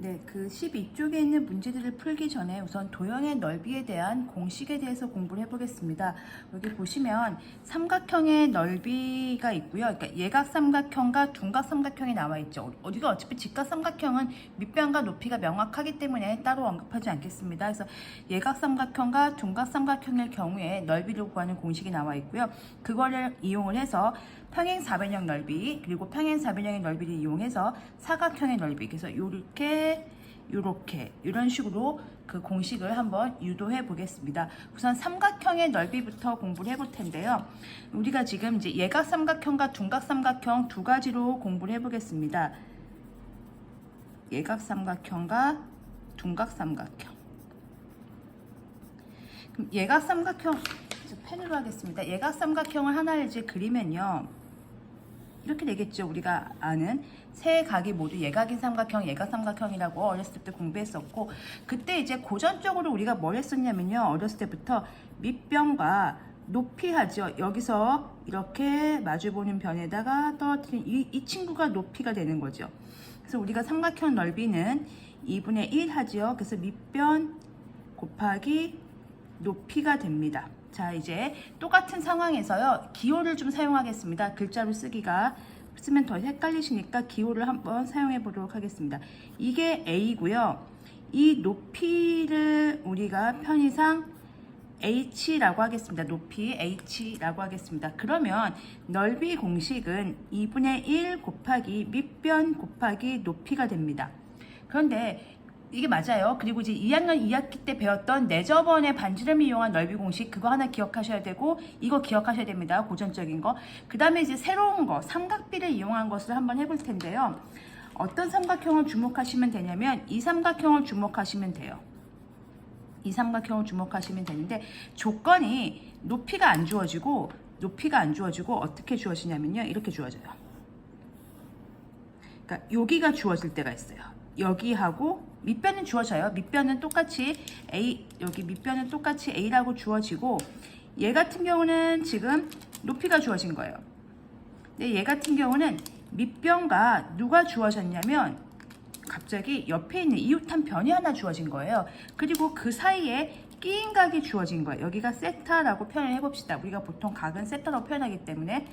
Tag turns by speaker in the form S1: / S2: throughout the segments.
S1: 네, 그 12쪽에 있는 문제들을 풀기 전에 우선 도형의 넓이에 대한 공식에 대해서 공부를 해보겠습니다. 여기 보시면 삼각형의 넓이가 있고요. 그러니까 예각 삼각형과 둔각 삼각형이 나와 있죠. 우리가 어차피 직각 삼각형은 밑변과 높이가 명확하기 때문에 따로 언급하지 않겠습니다. 그래서 예각 삼각형과 둔각 삼각형의 경우에 넓이를 구하는 공식이 나와 있고요. 그거를 이용을 해서 평행 사변형 넓이 그리고 평행 사변형의 넓이를 이용해서 사각형의 넓이 그래서 이렇게 이렇게 이런 식으로 그 공식을 한번 유도해 보겠습니다. 우선 삼각형의 넓이부터 공부를 해볼 텐데요. 우리가 지금 이제 예각 삼각형과 둔각 삼각형 두 가지로 공부를 해 보겠습니다. 예각 삼각형과 둔각 삼각형. 예각 삼각형 저 펜으로 하겠습니다. 예각 삼각형을 하나를 이제 그리면요. 이렇게 되겠죠. 우리가 아는 세 각이 모두 예각인 삼각형, 예각 삼각형이라고 어렸을 때부터 공부했었고 그때 이제 고전적으로 우리가 뭘 했었냐면요. 어렸을 때부터 밑변과 높이 하죠. 여기서 이렇게 마주보는 변에다가 떨어뜨린 이, 이 친구가 높이가 되는 거죠. 그래서 우리가 삼각형 넓이는 2분의 1 하지요. 그래서 밑변 곱하기 높이가 됩니다. 자, 이제 똑같은 상황에서요. 기호를 좀 사용하겠습니다. 글자로 쓰기가 쓰면 더 헷갈리시니까 기호를 한번 사용해 보도록 하겠습니다. 이게 A고요. 이 높이를 우리가 편의상 h라고 하겠습니다. 높이 h라고 하겠습니다. 그러면 넓이 공식은 2분의 1 곱하기 밑변 곱하기 높이가 됩니다. 그런데 이게 맞아요. 그리고 이제 2학년 2학기 때 배웠던 내저번의 반지름을 이용한 넓이 공식 그거 하나 기억하셔야 되고 이거 기억하셔야 됩니다. 고전적인 거. 그 다음에 이제 새로운 거 삼각비를 이용한 것을 한번 해볼 텐데요. 어떤 삼각형을 주목하시면 되냐면 이 삼각형을 주목하시면 돼요. 이 삼각형을 주목하시면 되는데 조건이 높이가 안 주어지고 높이가 안 주어지고 어떻게 주어지냐면요. 이렇게 주어져요. 그러니까 여기가 주어질 때가 있어요. 여기하고 밑변은 주어져요. 밑변은 똑같이 A 여기 밑변은 똑같이 A라고 주어지고 얘 같은 경우는 지금 높이가 주어진 거예요. 근데 얘 같은 경우는 밑변과 누가 주어졌냐면 갑자기 옆에 있는 이웃한 변이 하나 주어진 거예요. 그리고 그 사이에 끼인 각이 주어진 거예요. 여기가 세타라고 표현을 해봅시다. 우리가 보통 각은 세타라고 표현하기 때문에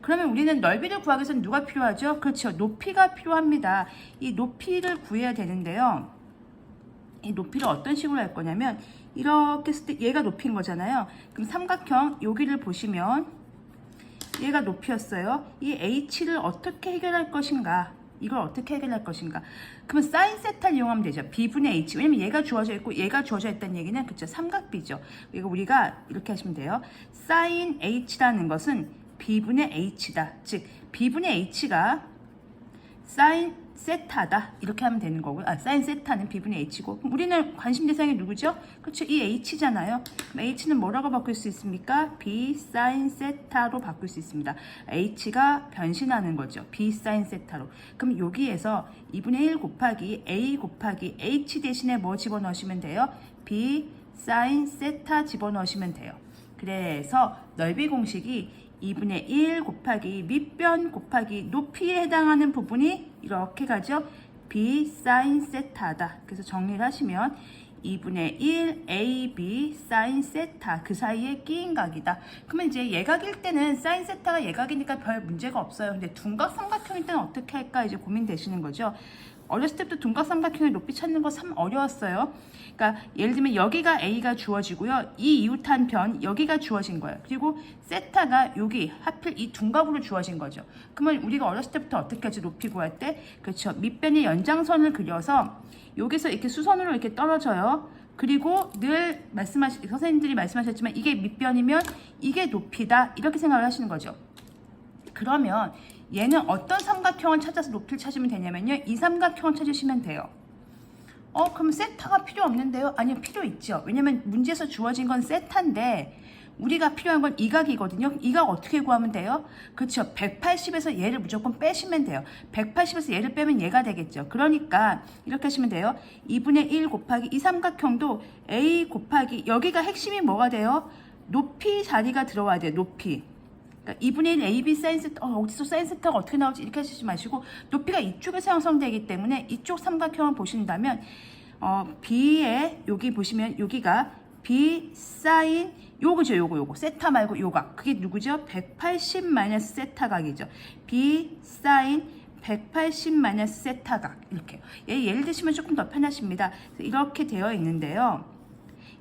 S1: 그러면 우리는 넓이를 구하기 위해서는 누가 필요하죠? 그렇죠. 높이가 필요합니다. 이 높이를 구해야 되는데요. 이 높이를 어떤 식으로 할 거냐면 이렇게 했을 때 얘가 높이인 거잖아요. 그럼 삼각형 여기를 보시면 얘가 높이였어요. 이 h를 어떻게 해결할 것인가? 이걸 어떻게 해결할 것인가? 그러면 사인 세타를 이용하면 되죠. b분의 h. 왜냐면 얘가 주어져 있고 얘가 주어져 있다는 얘기는 그쵸 삼각비죠. 이거 우리가 이렇게 하시면 돼요. 사인 h라는 것은 b분의 h다. 즉 b분의 h가 사인 세타다 이렇게 하면 되는 거고요. 아, 사인 세타는 b분의 h고 우리는 관심 대상이 누구죠? 그렇죠. 이 h잖아요. h는 뭐라고 바꿀 수 있습니까? b 사인 세타로 바꿀 수 있습니다. h가 변신하는 거죠. b 사인 세타로. 그럼 여기에서 2분의 1 곱하기 a 곱하기 h 대신에 뭐 집어넣으시면 돼요? b 사인 세타 집어넣으시면 돼요. 그래서 넓이 공식이 2분의 1 곱하기 밑변 곱하기 높이에 해당하는 부분이 이렇게 가죠. b 사인 세타다. 그래서 정리를 하시면 2분의 1 ab 사인 세타 그 사이에 끼인 각이다. 그러면 이제 예각일 때는 사인 세타가 예각이니까 별 문제가 없어요. 근데 둔각 삼각형일 때는 어떻게 할까 이제 고민되시는 거죠. 어렸을 때부터 둔각 삼각형의 높이 찾는 거 참 어려웠어요. 그러니까 예를 들면 여기가 A가 주어지고요. 이 이웃한 변 여기가 주어진 거예요. 그리고 세타가 여기 하필 이 둔각으로 주어진 거죠. 그러면 우리가 어렸을 때부터 어떻게 하지 높이 구할 때 그렇죠. 밑변의 연장선을 그려서 여기서 이렇게 수선으로 이렇게 떨어져요. 그리고 늘 말씀하시 선생님들이 말씀하셨지만 이게 밑변이면 이게 높이다 이렇게 생각을 하시는 거죠. 그러면 얘는 어떤 삼각형을 찾아서 높이를 찾으면 되냐면요. 이 삼각형을 찾으시면 돼요. 어, 그럼 세타가 필요 없는데요? 아니요, 필요 있죠. 왜냐면 문제에서 주어진 건 세타인데 우리가 필요한 건 이각이거든요. 이각 어떻게 구하면 돼요? 그렇죠. 180에서 얘를 무조건 빼시면 돼요. 180에서 얘를 빼면 얘가 되겠죠. 그러니까 이렇게 하시면 돼요. 2분의 1 곱하기 이 삼각형도 A 곱하기 여기가 핵심이 뭐가 돼요? 높이 자리가 들어와야 돼요. 높이. 그러니까 2분의 1 AB 사인 세타, 어, 어디서 사인 세타가 어떻게 나올지 이렇게 하시지 마시고 높이가 이쪽에서 형성되기 때문에 이쪽 삼각형을 보신다면 어, B에 여기 보시면 여기가 B 사인 요거죠 요거 요거. 세타 말고 요각 그게 누구죠? 180 마이너스 세타 각이죠. B 사인 180 마이너스 세타 각. 이렇게. 얘 예를 드시면 조금 더 편하십니다. 이렇게 되어 있는데요.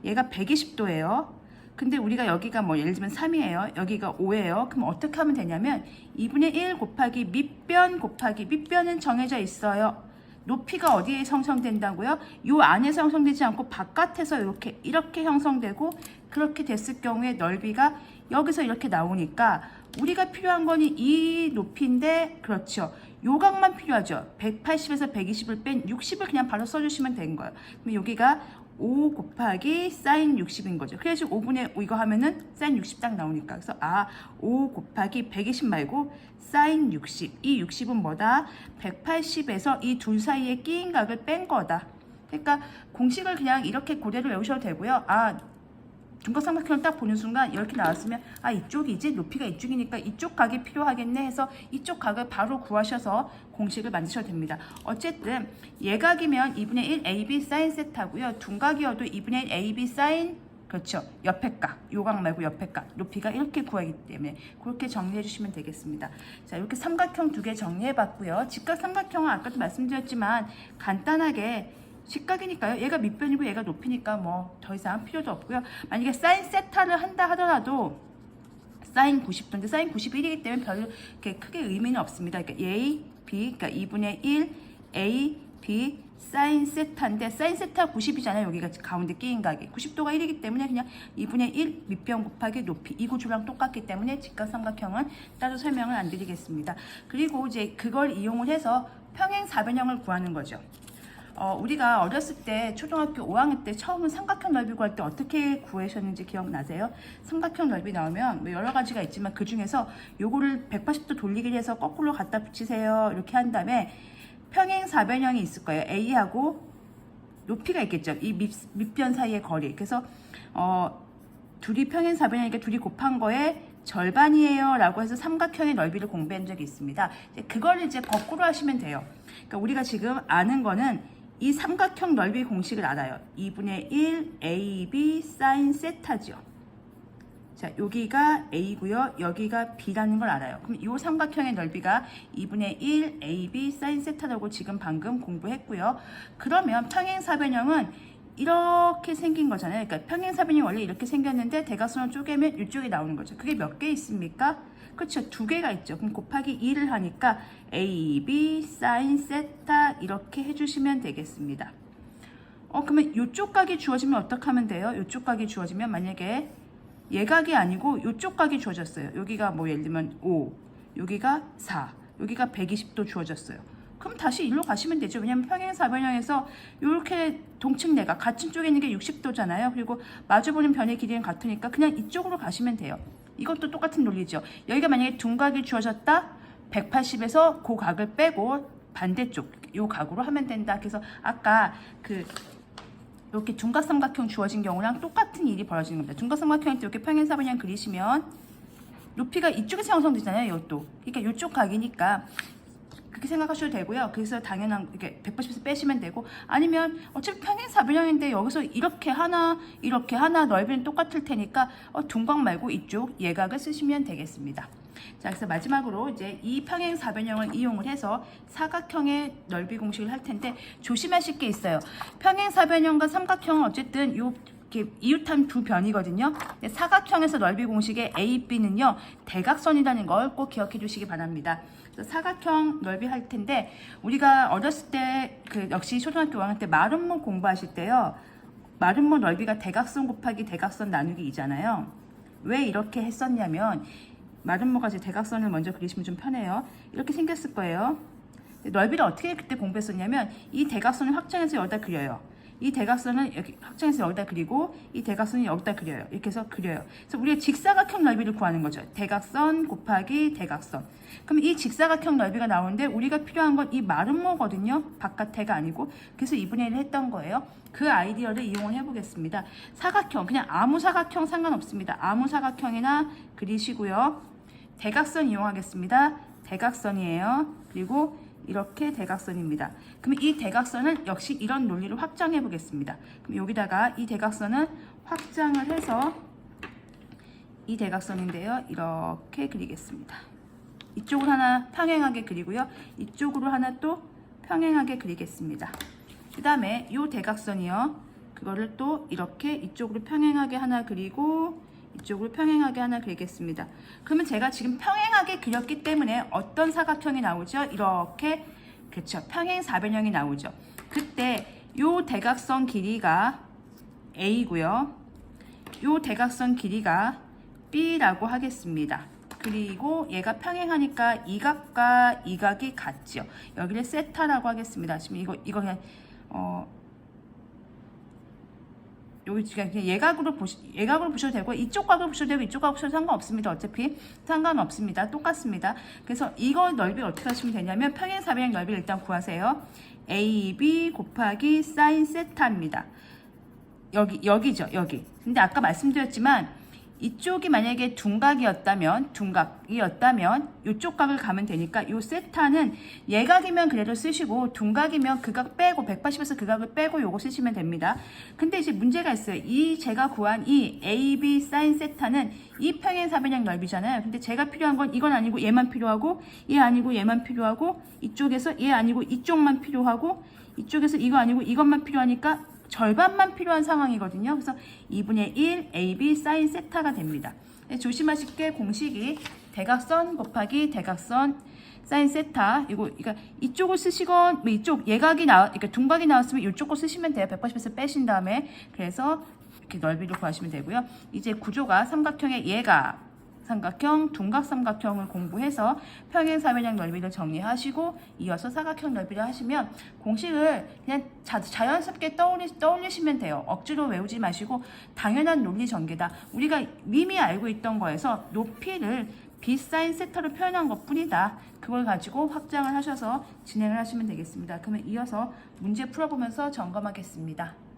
S1: 얘가 120도예요 근데 우리가 여기가 뭐 예를 들면 3이에요 여기가 5예요 그럼 어떻게 하면 되냐면 2분의 1 곱하기 밑변 곱하기 밑변은 정해져 있어요 높이가 어디에 형성된다고요? 요 안에서 형성되지 않고 바깥에서 이렇게 이렇게 형성되고 그렇게 됐을 경우에 넓이가 여기서 이렇게 나오니까 우리가 필요한 거는 이 높이인데 그렇죠. 요각만 필요하죠. 180에서 120을 뺀 60을 그냥 바로 써주시면 되는 거예요. 그럼 여기가 5 곱하기 사인 60인 거죠. 그래서 5분의 5 이거 하면은 사인 60 딱 나오니까. 그래서 아, 5 곱하기 120 말고 사인 60. 이 60은 뭐다? 180에서 이 둘 사이에 끼인 각을 뺀 거다. 그러니까 공식을 그냥 이렇게 고대로 외우셔도 되고요. 아, 중각삼각형을 딱 보는 순간 이렇게 나왔으면 아 이쪽이지 높이가 이쪽이니까 이쪽 각이 필요하겠네 해서 이쪽 각을 바로 구하셔서 공식을 만드셔도 됩니다. 어쨌든 예각이면 2분의 1 AB 사인 세타고요. 둔각이어도 2분의 1 AB 사인 그렇죠. 옆에 각, 요각 말고 옆에 각 높이가 이렇게 구하기 때문에 그렇게 정리해 주시면 되겠습니다. 자 이렇게 삼각형 두 개 정리해 봤고요. 직각 삼각형은 아까도 말씀드렸지만 간단하게 직각이니까요. 얘가 밑변이고 얘가 높이니까 뭐 더 이상 필요도 없고요. 만약에 사인 세타를 한다 하더라도 사인 90도인데 사인 91이기 때문에 별로 이렇게 크게 의미는 없습니다. 그러니까 A, B, 그러니까 2분의 1 A, B 사인 세타인데 사인 세타 90이잖아요. 여기가 가운데 끼인 각이 90도가 1이기 때문에 그냥 2분의 1 밑변 곱하기 높이 이 구조랑 똑같기 때문에 직각삼각형은 따로 설명을 안 드리겠습니다. 그리고 이제 그걸 이용을 해서 평행 사변형을 구하는 거죠. 어, 우리가 어렸을 때 초등학교 5학년 때 처음 삼각형 넓이 구할 때 어떻게 구하셨는지 기억나세요? 삼각형 넓이 나오면 뭐 여러 가지가 있지만 그 중에서 요거를 180도 돌리기 해서 거꾸로 갖다 붙이세요. 이렇게 한 다음에 평행 사변형이 있을 거예요. A하고 높이가 있겠죠. 이 밑, 밑변 사이의 거리. 그래서 어, 둘이 평행 사변형이니까 둘이 곱한 거에 절반이에요 라고 해서 삼각형의 넓이를 공부한 적이 있습니다. 그걸 이제 거꾸로 하시면 돼요. 그러니까 우리가 지금 아는 거는 이 삼각형 넓이 공식을 알아요. 2분의 1 AB 사인 세타죠. 자, 여기가 A고요. 여기가 B라는 걸 알아요. 그럼 이 삼각형의 넓이가 2분의 1 AB 사인 세타라고 지금 방금 공부했고요. 그러면 평행사변형은 이렇게 생긴 거잖아요. 그러니까 평행사변이 원래 이렇게 생겼는데 대각선을 쪼개면 이쪽이 나오는 거죠. 그게 몇 개 있습니까? 그렇죠. 두 개가 있죠. 그럼 곱하기 2를 하니까 A, B, 사인, 세타 이렇게 해주시면 되겠습니다. 어, 그러면 이쪽 각이 주어지면 어떻게 하면 돼요? 이쪽 각이 주어지면 만약에 예각이 아니고 이쪽 각이 주어졌어요. 여기가 뭐 예를 들면 5, 여기가 4, 여기가 120도 주어졌어요. 그럼 다시 일로 가시면 되죠. 왜냐면 평행 사변형에서 이렇게 동측내가 같은 쪽에 있는 게 60도잖아요. 그리고 마주보는 변의 길이는 같으니까 그냥 이쪽으로 가시면 돼요. 이것도 똑같은 논리죠. 여기가 만약에 둔각이 주어졌다. 180에서 그 각을 빼고 반대쪽 요 각으로 하면 된다. 그래서 아까 그 이렇게 둔각삼각형 주어진 경우랑 똑같은 일이 벌어지는 겁니다. 둔각삼각형일 때 이렇게 평행사변형 그리시면 높이가 이쪽에서 형성되잖아요. 이것도. 그러니까 이쪽 각이니까 그렇게 생각하셔도 되고요. 그래서 당연한 이렇게 180에서 빼시면 되고 아니면 어차피 평행사변형인데 여기서 이렇게 하나 이렇게 하나 넓이는 똑같을 테니까 어, 둔각 말고 이쪽 예각을 쓰시면 되겠습니다. 자, 그래서 마지막으로 이제 이 평행 사변형을 이용을 해서 사각형의 넓이 공식을 할 텐데 조심하실 게 있어요. 평행 사변형과 삼각형은 어쨌든 요 이웃한 두 변이거든요. 사각형에서 넓이 공식의 A, B는요 대각선이라는 걸 꼭 기억해 주시기 바랍니다. 사각형 넓이 할 텐데 우리가 어렸을 때 그 역시 초등학교 5학년 때 마름모 공부하실 때요 마름모 넓이가 대각선 곱하기 대각선 나누기 이잖아요. 왜 이렇게 했었냐면 마름모가 이제 대각선을 먼저 그리시면 좀 편해요. 이렇게 생겼을 거예요. 넓이를 어떻게 그때 공부했었냐면 이 대각선을 확장해서 여기다 그려요. 이 대각선은 여기 확장해서 여기다 그리고 이 대각선은 여기다 그려요. 이렇게 해서 그려요. 그래서 우리가 직사각형 넓이를 구하는 거죠. 대각선 곱하기 대각선. 그럼 이 직사각형 넓이가 나오는데 우리가 필요한 건 이 마름모거든요. 바깥에가 아니고. 그래서 2분의 1을 했던 거예요. 그 아이디어를 이용을 해보겠습니다. 사각형, 그냥 아무 사각형 상관없습니다. 아무 사각형이나 그리시고요. 대각선 이용하겠습니다. 대각선이에요. 그리고 이렇게 대각선입니다. 그럼 이 대각선을 역시 이런 논리로 확장해 보겠습니다. 그럼 여기다가 이 대각선을 확장을 해서 이 대각선인데요. 이렇게 그리겠습니다. 이쪽으로 하나 평행하게 그리고요. 이쪽으로 하나 또 평행하게 그리겠습니다. 그 다음에 이 대각선이요. 그거를 또 이렇게 이쪽으로 평행하게 하나 그리고 이쪽으로 평행하게 하나 그리겠습니다. 그러면 제가 지금 평행하게 그렸기 때문에 어떤 사각형이 나오죠? 이렇게 그렇죠. 평행 사변형이 나오죠. 그때 이 대각선 길이가 A고요. 이 대각선 길이가 B라고 하겠습니다. 그리고 얘가 평행하니까 이 각과 이 각이 같죠. 여기를 세타라고 하겠습니다. 지금 이거 이거 그냥 어 여기 지금 그냥 예각으로 보시 예각으로 보셔도 되고 이쪽 각으로 보셔도 되고 이쪽 각으로 보셔도 상관없습니다. 어차피 상관없습니다. 똑같습니다. 그래서 이거 넓이 어떻게 하시면 되냐면 평행 사변형 넓이를 일단 구하세요. AB 곱하기 사인 세타입니다. 여기 여기죠 여기 근데 아까 말씀드렸지만 이쪽이 만약에 둔각이었다면 둔각이었다면 이쪽 각을 가면 되니까 이 세타는 예각이면 그래도 쓰시고 둔각이면 그 각 빼고 180에서 그 각을 빼고 요거 쓰시면 됩니다. 근데 이제 문제가 있어요. 이 제가 구한 이 AB 사인 세타는 이 평행 사변형 넓이잖아요. 근데 제가 필요한 건 이건 아니고 얘만 필요하고 얘 아니고 얘만 필요하고 이쪽에서 얘 아니고 이쪽만 필요하고 이쪽에서 이거 아니고 이것만 필요하니까 절반만 필요한 상황이거든요. 그래서 2분의 1 AB 사인 세타가 됩니다. 네, 조심하실 게 공식이 대각선 곱하기 대각선 사인 세타 이거 그러니까 이쪽을 쓰시건 뭐 이쪽 예각이 나 그러니까 둔각이 나왔으면 이쪽 거 쓰시면 돼요. 180에서 빼신 다음에 그래서 이렇게 넓이를 구하시면 되고요. 이제 구조가 삼각형의 예각 삼각형, 둔각 삼각형을 공부해서 평행 사변형 넓이를 정리하시고 이어서 사각형 넓이를 하시면 공식을 그냥 자, 자연스럽게 떠올리, 떠올리시면 돼요. 억지로 외우지 마시고 당연한 논리 전개다. 우리가 이미 알고 있던 거에서 높이를 비사인 세타로 표현한 것 뿐이다. 그걸 가지고 확장을 하셔서 진행을 하시면 되겠습니다. 그러면 이어서 문제 풀어보면서 점검하겠습니다.